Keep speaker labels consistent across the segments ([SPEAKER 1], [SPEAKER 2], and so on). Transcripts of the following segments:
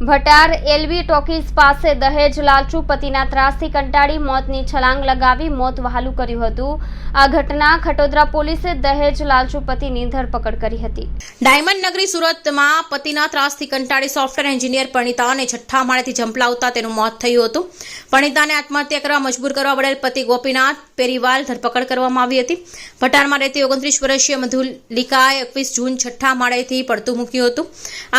[SPEAKER 1] Bhatar એલવી talkies પાસે દહેજ લાલચુ પતિના ત્રાસથી કંટાળી મોતની છલાંગ લગાવી મોત વહાલું કર્યું હતું. આ ઘટના ખટોદરા પોલીસે દહેજ લાલચુ પતિની ધરપકડ કરી હતી.
[SPEAKER 2] ડાયમંડ નગરી સુરતમાં પતિના ત્રાસથી કંટાળી સોફ્ટવેર એન્જિનિયર પણિતાને છઠ્ઠા માળેથી ઝંપલાવતા તેનું મોત થયું હતું. પણિતાને આત્મહત્યા કરવા મજબૂર કરવા વડેલ પતિ ગોપીનાથ પેરીવાલ ધરપકડ કરવામાં આવી હતી. ભટારમાં રહેતી ઓગણત્રીસ વર્ષીય મધુલિકાએ એકવીસ જૂન છઠ્ઠા માળેથી પડતું મૂક્યું હતું.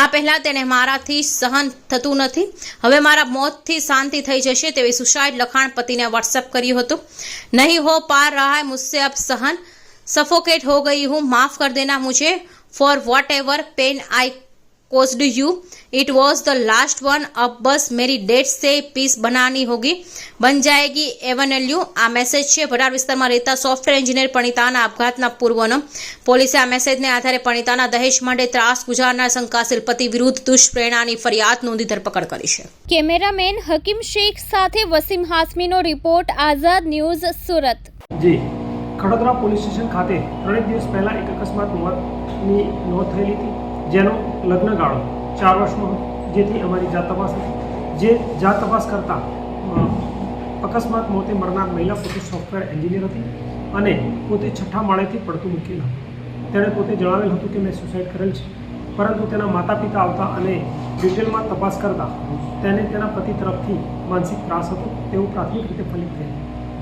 [SPEAKER 2] આ પહેલા તેને મારાથી સહન સહન થતું નથી. હવે મારા મોતથી શાંતિ થઈ જશે તેવી સુસાઇડ લખાણ પતિને વોટ્સએપ કર્યું હતું. નહીં હો, પાર રહા મુઝસે અબ સહન. સફોકેટ હો ગઈ હું. માફ કર દેના મુજે for whatever pain I I cost you it was the last one अब बस मेरी डेट से पीस बनानी होगी बन जाएगी एवनएलयू આ મેસેજ છે ભટાર વિસ્તારમાં રહેતા સોફ્ટવેર એન્જિનિયર પણિતાના આપઘાતના પૂર્વનો પોલીસે આ મેસેજને આધારે પણિતાના દહેજ માટે ત્રાસ ગુજારનાર શંકાશીલ પતિ વિરુદ્ધ દુષ્પ્રેરણાની ફરિયાદ નોંધી ધરપકડ કરી છે
[SPEAKER 1] કેમેરામેન હકીમ શેખ સાથે વસીમ હાસમીનો રિપોર્ટ આઝાદ ન્યૂઝ સુરત
[SPEAKER 3] જી ખડોદરા પોલીસ સ્ટેશન ખાતે ત્રણેક દિવસ પહેલાં એક અકસ્માત મોતની નોંધ થયેલી હતી જેનો લગ્નગાળો ચાર વર્ષનો જેથી અમારી જાત તપાસ હતી જે જાત તપાસ કરતાં અકસ્માત મોતે મરનાર મહિલા પોતે સોફ્ટવેર એન્જિનિયર હતી અને પોતે છઠ્ઠા માળેથી પડતું મૂકેલ તેણે પોતે જણાવેલ હતું કે મેં સુસાઇડ કરેલ છે. પરંતુ તેના માતા પિતા આવતા અને ડિટેલમાં તપાસ કરતા તેને તેના પતિ તરફથી માનસિક ત્રાસ હતો. તેવું પ્રાથમિક રીતે ફલિત થયેલ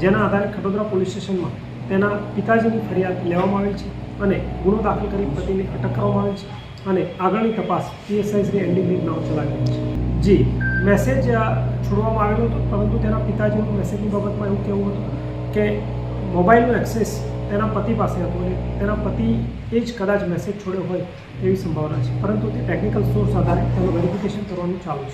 [SPEAKER 3] જેના આધારે ખડોદરા પોલીસ સ્ટેશનમાં તેના પિતાજીની ફરિયાદ લેવામાં આવેલ છે અને ગુનો દાખલ કરી પતિને અટક કરવામાં આવેલ છે. અને આગળની તપાસ પીએસઆઈ શ્રી એનડી નામ ચલાવી છે. જી, મેસેજ છોડવામાં આવેલો હતો, પરંતુ તેના પિતાજીનું મેસેજની બાબતમાં એવું કહેવું હતું કે મોબાઈલનો એક્સેસ તેના પતિ પાસે હતો અને તેના પતિ એ જ કદાચ મેસેજ છોડ્યો હોય તેવી સંભાવના છે. પરંતુ તે ટેકનિકલ સોર્સ આધારે તેનું વેરિફિકેશન કરવાનું ચાલુ છે.